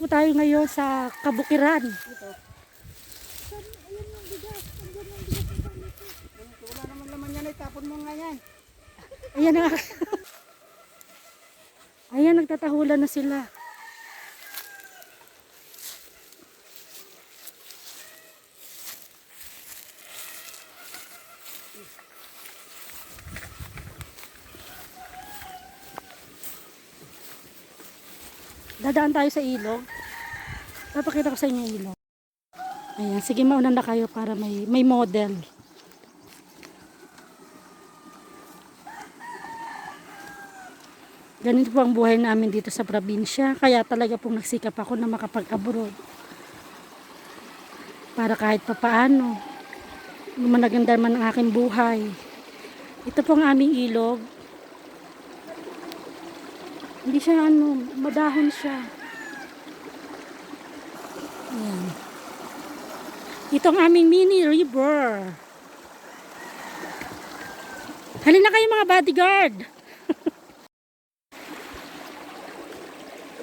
Po tayo ngayon sa Kabukiran. Wala naman laman yan, itapon mo nga yan. Ayan na. Ayan, nagtatahulan na sila. Dadaan tayo sa ilog. Papakita ko sa inyo ilog. Ayan, sige mauna na kayo para may, may model. Ganito po ang buhay namin dito sa probinsya. Kaya talaga pong nagsikap ako na makapag-abroad. Para kahit papaano, managanda man ang aking buhay. Ito po ang aming ilog. Hindi siya ano, madahon siya. Ayan. Ito ang aming mini river. Halina kayo mga bodyguard.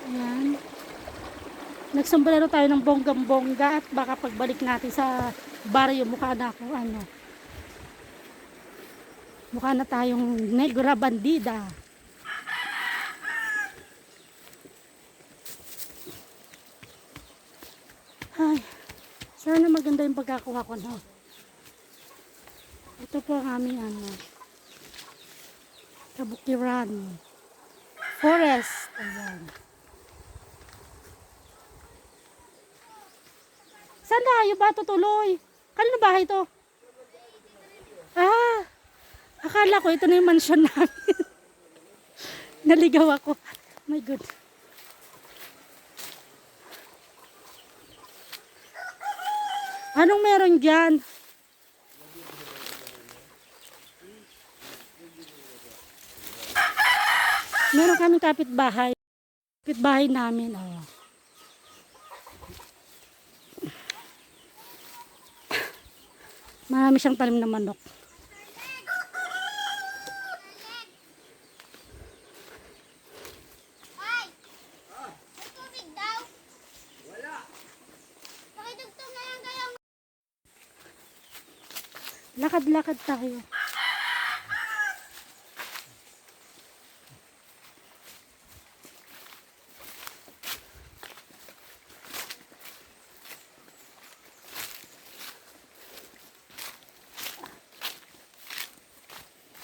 Ayan. Nagsombrero tayo ng bonggang-bongga at baka pagbalik natin sa baryo mukha na ako ano. Mukha na tayong negra bandida. Ay, sana maganda yung pagkakuha ko no. Ito po ang aming ano. Kabukiran. Forest. Ayan. Saan tayo ba tutuloy? Kanino bahay to? Ah, akala ko ito na yung mansion namin. Naligaw ako. My God. Anong meron dyan? Meron kaming kapitbahay. Kapitbahay namin. Oh. Marami siyang talim na manok. Ay! May tubig daw? Wala. Pakidugtong na lang kayo. Lakad-lakad tayo.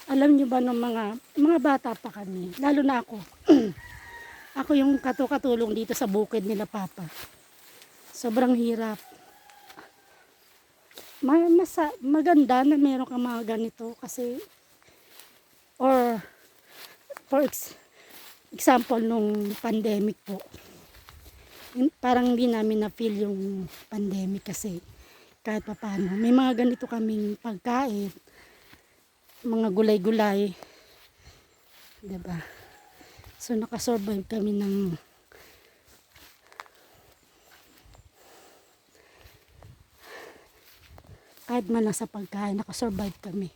Alam niyo ba ng mga mga bata pa kami, lalo na ako. ako yung katukatulong dito sa bukid nila papa. Sobrang hirap. Ma masa, maganda na meron kang mga ganito kasi or for ex- example nung pandemic po. Parang hindi namin na feel yung pandemic kasi kahit pa paano may mga ganito kaming pagkain mga gulay-gulay. 'di ba so nakasurvive kami ng kahit man lang sa pagkain, nakasurvive kami.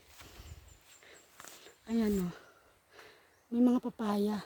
Ayan o. May mga papaya.